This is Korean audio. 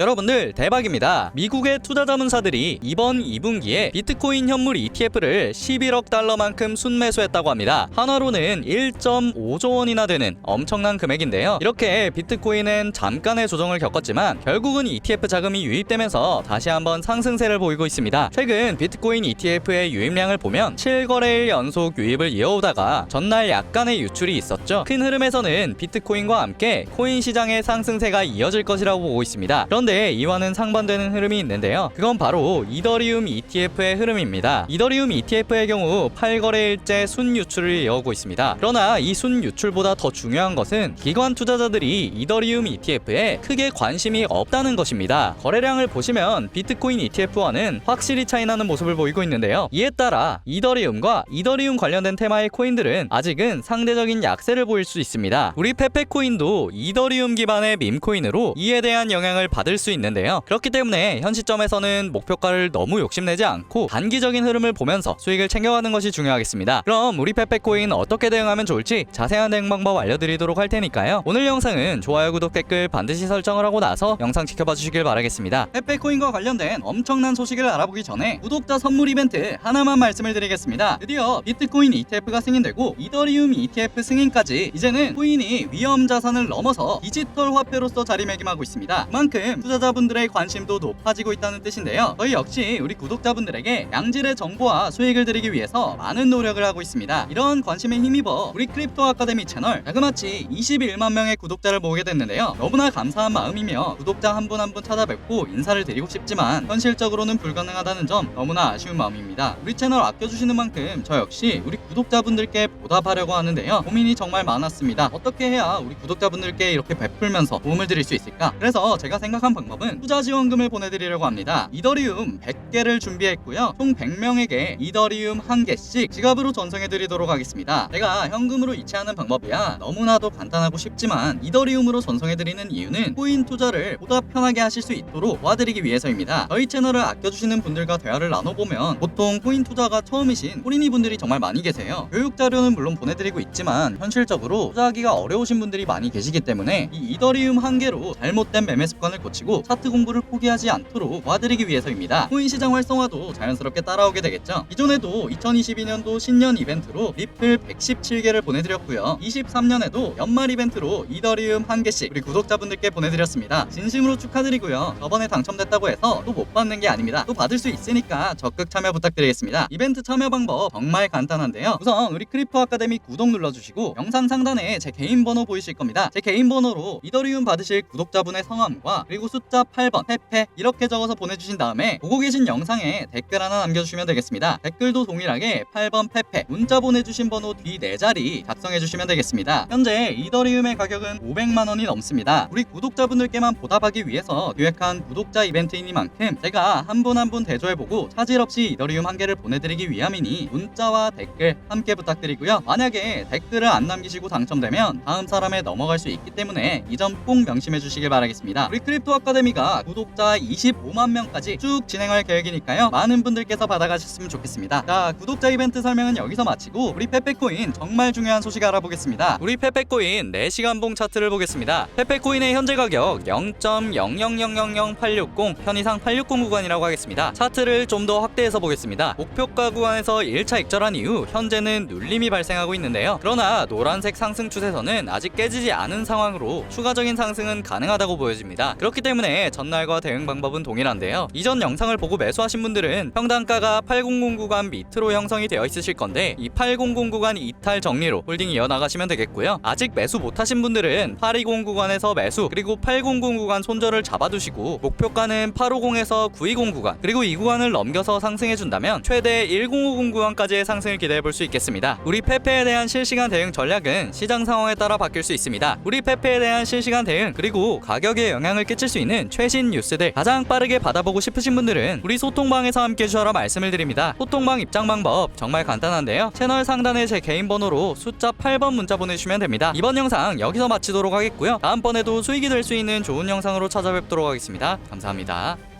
여러분들 대박입니다. 미국의 투자 자문사들이 이번 2분기에 비트코인 현물 ETF를 11억 달러만큼 순매수했다고 합니다. 한화로는 1.5조 원이나 되는 엄청난 금액인데요. 이렇게 비트코인은 잠깐의 조정을 겪었지만 결국은 ETF 자금이 유입되면서 다시 한번 상승세를 보이고 있습니다. 최근 비트코인 ETF의 유입량을 보면 7거래일 연속 유입을 이어오다가 전날 약간의 유출이 있었죠. 큰 흐름에서는 비트코인과 함께 코인 시장의 상승세가 이어질 것이라고 보고 있습니다. 그런 데 이와는 상반되는 흐름이 있는데요. 그건 바로 이더리움 ETF의 흐름입니다. 이더리움 ETF의 경우 8거래일째 순 유출을 이어오고 있습니다. 그러나 이 순 유출보다 더 중요한 것은 기관 투자자들이 이더리움 ETF에 크게 관심이 없다는 것입니다. 거래량을 보시면 비트코인 ETF와는 확실히 차이나는 모습을 보이고 있는데요. 이에 따라 이더리움과 이더리움 관련된 테마의 코인들은 아직은 상대적인 약세를 보일 수 있습니다. 우리 페페코인도 이더리움 기반의 밈코인으로 이에 대한 영향을 받을 수 있는데요. 그렇기 때문에 현 시점에서는 목표가를 너무 욕심내지 않고 단기적인 흐름을 보면서 수익을 챙겨가는 것이 중요하겠습니다. 그럼 우리 페페코인 어떻게 대응하면 좋을지 자세한 대응 방법 알려드리도록 할 테니까요. 오늘 영상은 좋아요, 구독, 댓글 반드시 설정을 하고 나서 영상 지켜봐 주시길 바라겠습니다. 페페코인과 관련된 엄청난 소식을 알아보기 전에 구독자 선물 이벤트 하나만 말씀을 드리겠습니다. 드디어 비트코인 ETF가 승인되고 이더리움 ETF 승인까지 이제는 코인이 위험 자산을 넘어서 디지털 화폐로서 자리매김하고 있습니다. 그만큼 투자자분들의 관심도 높아지고 있다는 뜻인데요. 저희 역시 우리 구독자분들에게 양질의 정보와 수익을 드리기 위해서 많은 노력을 하고 있습니다. 이런 관심에 힘입어 우리 크립토 아카데미 채널 자그마치 21만 명의 구독자를 모으게 됐는데요. 너무나 감사한 마음이며 구독자 한 분 한 분 찾아뵙고 인사를 드리고 싶지만 현실적으로는 불가능하다는 점 너무나 아쉬운 마음입니다. 우리 채널 아껴주시는 만큼 저 역시 우리 구독자분들께 보답하려고 하는데요. 고민이 정말 많았습니다. 어떻게 해야 우리 구독자분들께 이렇게 베풀면서 도움을 드릴 수 있을까? 그래서 제가 생각한 방법은 투자 지원금을 보내드리려고 합니다. 이더리움 100개를 준비했고요. 총 100명에게 이더리움 1개씩 지갑으로 전송해드리도록 하겠습니다. 제가 현금으로 이체하는 방법이야 너무나도 간단하고 쉽지만 이더리움으로 전송해드리는 이유는 코인 투자를 보다 편하게 하실 수 있도록 도와드리기 위해서입니다. 저희 채널을 아껴주시는 분들과 대화를 나눠보면 보통 코인 투자가 처음이신 코린이 분들이 정말 많이 계세요. 교육 자료는 물론 보내드리고 있지만 현실적으로 투자하기가 어려우신 분들이 많이 계시기 때문에 이 이더리움 한 개로 잘못된 매매 습관을 고치고 차트 공부를 포기하지 않도록 도와드리기 위해서입니다. 코인 시장 활성화도 자연스럽게 따라오게 되겠죠. 기존에도 2022년도 신년 이벤트로 리플 117개를 보내드렸고요. 23년에도 연말 이벤트로 이더리움 한 개씩 우리 구독자분들께 보내드렸습니다. 진심으로 축하드리고요. 저번에 당첨됐다고 해서 또 못 받는 게 아닙니다. 또 받을 수 있으니까 적극 참여 부탁드리겠습니다. 이벤트 참여 방법 정말 간단한데요. 우선 우리 크립토 아카데미 구독 눌러주시고 영상 상단에 제 개인 번호 보이실 겁니다. 제 개인 번호로 이더리움 받으실 구독자분의 성함과 그리고 숫자 8번 페페 이렇게 적어서 보내주신 다음에 보고 계신 영상에 댓글 하나 남겨주시면 되겠습니다. 댓글도 동일하게 8번 페페 문자 보내주신 번호 뒤 4자리 작성해주시면 되겠습니다. 현재 이더리움의 가격은 500만 원이 넘습니다. 우리 구독자분들께만 보답하기 위해서 기획한 구독자 이벤트이니만큼 제가 한 분 한 분 대조해보고 차질 없이 이더리움 한 개를 보내드리기 위함이니 문자와 댓글 함께 부탁드리고요. 만약에 댓글을 안 남기시고 당첨되면 다음 사람에 넘어갈 수 있기 때문에 이 점 꼭 명심해 주시길 바라겠습니다. 우리 크립토 아카데미가 구독자 25만 명까지 쭉 진행할 계획이니까요. 많은 분들께서 받아가셨으면 좋겠습니다. 자, 구독자 이벤트 설명은 여기서 마치고 우리 페페코인 정말 중요한 소식 알아보겠습니다. 우리 페페코인 4시간 봉 차트를 보겠습니다. 페페코인의 현재 가격 0.0000860 편의상 860 구간이라고 하겠습니다. 차트를 좀 더 확대해서 보겠습니다. 목표가 구간에서 1차 익절한 이후 현재는 눌림이 발생하고 있는데요. 그러나 노란색 상승 추세선은 아직 깨지지 않은 상황으로 추가적인 상승은 가능하다고 보여집니다. 그렇기 때문에 전날과 대응 방법은 동일한데요. 이전 영상을 보고 매수하신 분들은 평단가가 800 구간 밑으로 형성이 되어 있으실 건데 이 800 구간 이탈 정리로 홀딩 이어나가시면 되겠고요. 아직 매수 못하신 분들은 820 구간에서 매수 그리고 800 구간 손절을 잡아두시고 목표가는 850에서 920 구간 그리고 이 구간을 넘겨서 상승해준다면 최대 1050 구간까지의 상승을 기대해볼 수 있겠습니다. 우리 페페에 대한 실시간 대응 전략은 시장 상황에 따라 바뀔 수 있습니다. 우리 페페에 대한 실시간 대응 그리고 가격에 영향을 끼칠 수 있는 최신 뉴스들 가장 빠르게 받아보고 싶으신 분들은 우리 소통방에서 함께 해주셔라 말씀을 드립니다. 소통방 입장 방법 정말 간단한데요. 채널 상단에 제 개인 번호로 숫자 8번 문자 보내주시면 됩니다. 이번 영상 여기서 마치도록 하겠고요. 다음번에도 수익이 될 수 있는 좋은 영상으로 찾아뵙도록 하겠습니다. 감사합니다.